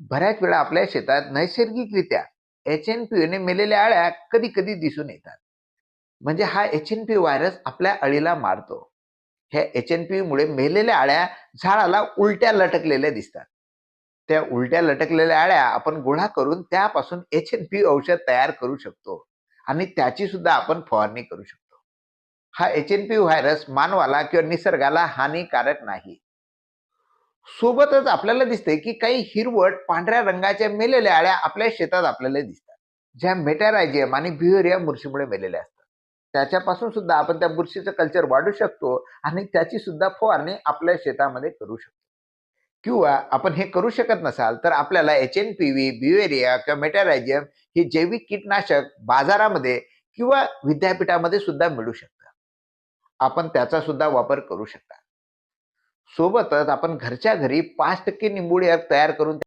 बऱ्याच वेळा आपल्या शेतात नैसर्गिकरित्या एच एन पीने मेलेल्या अळ्या कधी कधी दिसून येतात. म्हणजे हा एच एन पी व्हायरस आपल्या अळीला मारतो. ह्या एच एन पी मुळे मेलेल्या अळ्या झाडाला उलट्या लटकलेल्या दिसतात. त्या उलट्या लटकलेल्या अळ्या आपण गोळा करून त्यापासून एच एन पी औषध तयार करू शकतो आणि त्याची सुद्धा आपण फवारणी करू शकतो. हा एच एन पी व्हायरस मानवाला किंवा निसर्गाला हानिकारक नाही. सोबतच आपल्याला दिसते की काही हिरवट पांढऱ्या रंगाच्या मेलेल्या अळ्या आपल्या शेतात आपल्याला दिसतात. ज्या मेटॅरायजियम आणि बिहेरिया बुरशीमुळे मेलेल्या असतात. त्याच्यापासून सुद्धा आपण त्या बुरशीचं कल्चर वाढू शकतो आणि त्याची सुद्धा फवारणी आपल्या शेतामध्ये करू शकतो. किंवा आपण हे करू शकत नसाल तर आपल्याला H N P V Beauveria किंवा मेटॅरायजियम हे जैविक कीटनाशक बाजारामध्ये किंवा विद्यापीठामध्ये सुद्धा मिळू शकतात आपण त्याचा सुद्धा वापर करू शकता. सोबतच आपण घरच्या घरी पाच टक्के निंबोळी तयार करून